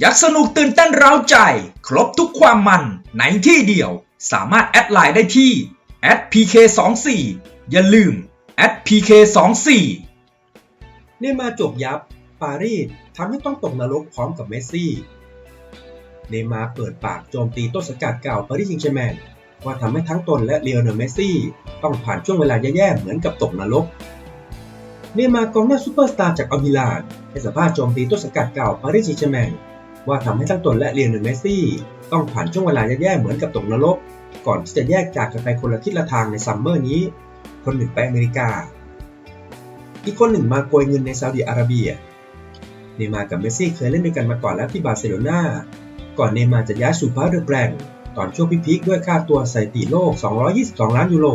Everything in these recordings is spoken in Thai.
ยักสนุกตื่นเต้นเร้าใจ ครบทุกความมันในที่เดียว สามารถแอดไลน์ได้ที่ @pk24 อย่าลืม @pk24 เนมาร์จบยับ ปารีสทำให้ต้องตกนรกพร้อมกับเมสซี่ เนมาร์เปิดปากโจมตีต้นสังกัดเก่าปารีสแซงต์แชร์แมงว่าทำให้ทั้งตนและเลโอเนลเมสซี่ ต้องผ่านช่วงเวลาแย่ๆเหมือนกับตกนรกเนมาร์กองหน้าซูเปอร์สตาร์จากอัลมิลานให้สัมภาษณ์โจมตีต้นสังกัดเก่าปารีสแซงต์แชร์แมง ว่าทำให้ทั้งตนและเลโอเนลเมสซี่ ต้องผ่านช่วงเวลาแย่ๆเหมือนกับตกนรก ก่อนที่จะแยกจากกันไปคนละทิศละทางในซัมเมอร์นี้ คนหนึ่งไปอเมริกา อีกคนหนึ่งมาโกยเงินในซาอุดิอาระเบีย เนมากับเมสซี่เคยเล่นด้วยกันมาก่อนแล้วที่บาร์เซโลนาก่อนเนมาจะย้ายสู่พาร์เดอร์แบงตอนช่วงพีคด้วยค่าตัวสถิติโลก 222 ล้านยูโร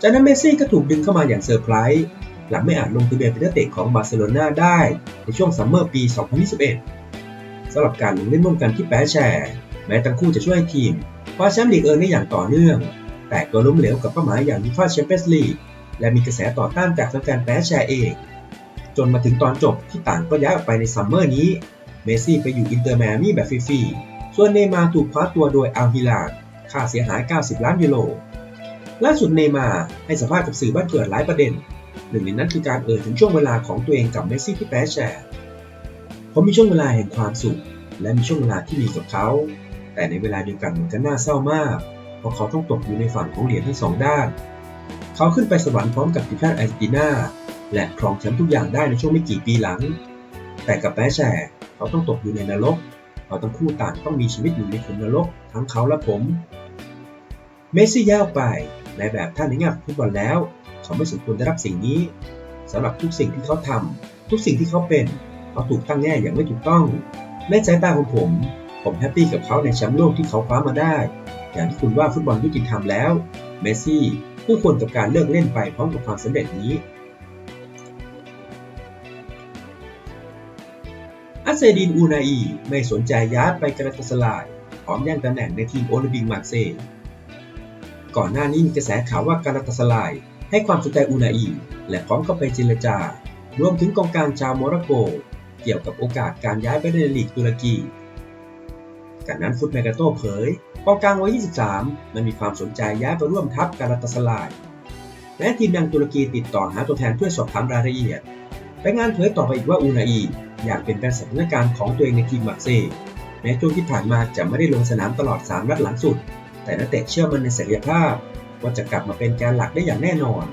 จากนั้นเมสซี่ก็ถูกดึงเข้ามาอย่างเซอร์ไพรส์หลังไม่อาจลงทะเบียนเป็นนักเตะของบาร์เซโลนาได้ในช่วงซัมเมอร์ปี 2021ำหรับการลงเล่นร่วมกันที่แปแชร์ แม้ทั้งคู่จะช่วยทีมคว้าแชมป์ลีกเอิร์นได้อย่างต่อเนื่อง แต่ก็ล้มเหลวกับเป้าหมายอย่างยูฟ่าแชมเปี้ยนส์ลีกและมีกระแสต่อต้านจากแฟนๆแปแชร์เอง จนมาถึงตอนจบที่ต่างก็ย้ายออกไปในซัมเมอร์นี้ เมสซี่ไปอยู่อินเตอร์แมมี่แบบฟรีๆส่วนเนมาร์ถูกคว้าตัวโดยอัลฮิลาค่าเสียหาย 90 ล้านยูโรล่าสุดเนมาร์ให้สัมภาษณ์กับสื่อบ้านเกิดหลายประเด็น หนึ่งในนั้นคือการเอ่ยถึงช่วงเวลาของตัวเองกับเมสซี่ที่แปแชร์ ผมมีช่วงเวลาแห่งความสุข และมีช่วงเวลาที่มีกับเขา แต่ในเวลาเดียวกันมันก็น่าเศร้ามาก เพราะเขาต้องตกอยู่ในฝั่งของเหรียญทั้งสองด้าน เขาขึ้นไปสวรรค์พร้อมกับทีมชาติอาร์เจนตินา และครองแชมป์ทุกอย่างได้ในช่วงไม่กี่ปีหลัง แต่กับแปแฉเขาต้องตกอยู่ในนรก เขาทั้งคู่ต่างต้องมีชีวิตอยู่ในขุมนรก ทั้งเขาและผม เมสซี่ย้ายออกไปในแบบท่านในแง่ของฟุตบอลแล้ว เขาไม่สมควรได้รับสิ่งนี้สำหรับทุกสิ่งที่เขาทำทุกสิ่งที่เขาเป็น เขาถูกตั้งแง่อย่างไม่ถูกต้องในสายตาของผม ผมแฮปปี้กับเขาในแชมป์โลกที่เขาคว้ามาได้ อย่างที่คุณว่าฟุตบอลยุติธรรมแล้ว เมสซี่ผู้ควรกับการเลิกเล่นไปพร้อมกับความสำเร็จนี้อัสเซดินอูนาอีไม่สนใจย้ายไปกราตาสลายพร้อมแย่งตำแหน่งในทีมโอลิมปิกมาเซย์ก่อนหน้านี้มีกระแสข่าวว่าการาตาสลายให้ความสนใจอูนาอีและพร้อมเข้าไปเจรจารวมถึงกองกลางชาวโมร็อกโก กี่ยวกับโอกาสการย้ายไปในลีกตุรกีกันนั้นฟุตแมกาโตเผยกองกลางวัย 23 มันมีความสนใจย้ายไปร่วมทัพการาตาสลาย และทีมดังตุรกีติดต่อหาตัวแทนเพื่อสอบถามรายละเอียดแต่งานเผยต่อไปอีกว่าอูนาอีอยากเปลี่ยนแปลสถานการณ์ของตัวเองในทีมมาร์เซย์แม้ช่วงที่ผ่านมาจะไม่ได้ลงสนามตลอด 3 นัดหลังสุด แต่นักเตะเชื่อมั่นในศักยภาพ ว่าจะกลับมาเป็นแกนหลักได้อย่างแน่นอน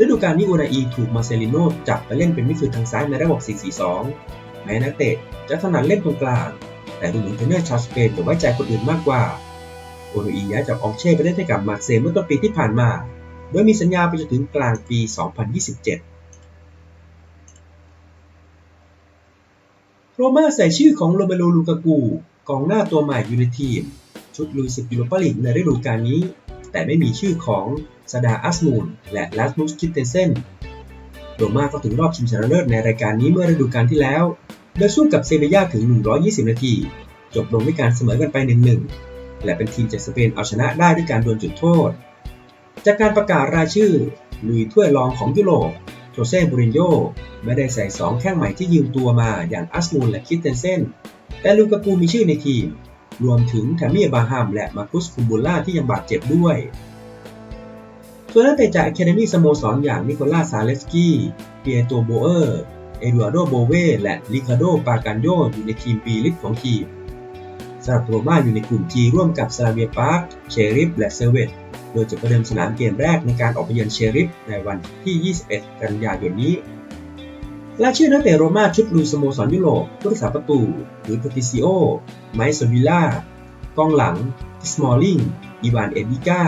ฤดูกาลนี้อูนาอีถูกมาเซลิโนจับไปเล่นเป็นมิดฟิลด์ทางซ้ายในระบบ 4-4-2 แม้นักเตะจะถนัดเล่นตรงกลาง แต่ดูเหมือนเทรนเนอร์ชาวสเปนจะไว้ใจคนอื่นมากกว่าอูนาอีย้ายจากอองเช่ไปเล่นให้กับมาเซย์เมื่อต้นปีที่ผ่านมา โดยมีสัญญาไปจนถึงกลางปี 2027โรม่าใส่ชื่อของโรเมโลลูกากูกองหน้าตัวใหม่อยู่ในทีม ชุดลุยศึกยูโรปาลีกในฤดูกาลนี้ แต่ไม่มีชื่อของซาดาอัสมูนและลาสมุสคิตเตเซนโรม่าก็ถึงรอบชิงชนะเลิศในรายการนี้เมื่อฤดูกาลที่แล้วโดยสู้กับเซเบียาถึง 120 นาที จบลงด้วยการเสมอกันไป 1-1 และเป็นทีมจากสเปนเอาชนะได้ด้วยการดวลจุดโทษ จากการประกาศรายชื่อลุยถ้วยรองของยุโรปโจเซ่บูรินโญ่ไม่ได้ใส่ 2 แข้งใหม่ที่ยืมตัวมาอย่างอัสมูนและคิดเตนเซนแต่ลูกากูมีชื่อในทีม รวมถึงแทมมี่บาฮามและมาคุสคุมบูล่าที่ยังบาดเจ็บด้วย ส่วนนักเตะจากอะคเดมี่สโมสรอย่างนิโคลาซาเลสกี้เปียโตโบเออร์ เอดูอาร์โดโบเวและริคาโดปากันโยอยู่ในทีมบีลิฟของทีมสำหรับโรม่าอยู่ในกลุ่ม G ร่วมกับซาเวียปาร์คเชริฟและเซเวตโดยจะประเดิมสนามเกมแรกในการออกไปเยือนเชริฟในวันที่ 21 กันยายนนี้ และชื่อนักเตะโรม่าชุดลุยสโมสรยุโรปผู้รักษาประตูหรือพาติซิโอ ไมซ์ซวิล่ากองหลัง สมอลลิง อีวานเอดิก้า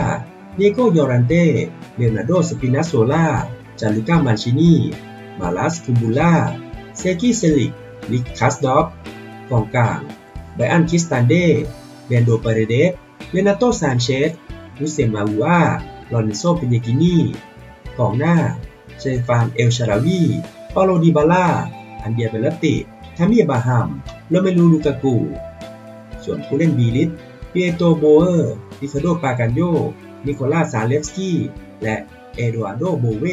เนโกยอรันเต้เลโอนาร์โด สปินาโซล่า จารุก้ามันชินี มาลัสคุมบูล่า เซกิเซลิก ลิกคัสดอฟกองกลาง ไบอันคิสตันเดเบนโดเปเรเดสเลนาโตซานเชสลุเซมาวูอาลอนเนโซปิเยกินีกองหน้า เชฟาน เอลชาราวี ปาโลดิบาล่า อันเดียเบลติทามีบาฮัมโรเมลูลูกากู ส่วนผู้เล่นบีลิสเปียโตโบเออร์ดิคาโดปากันโย นิโคลาซาเลฟสกี้ และเอโดอาโดโบเว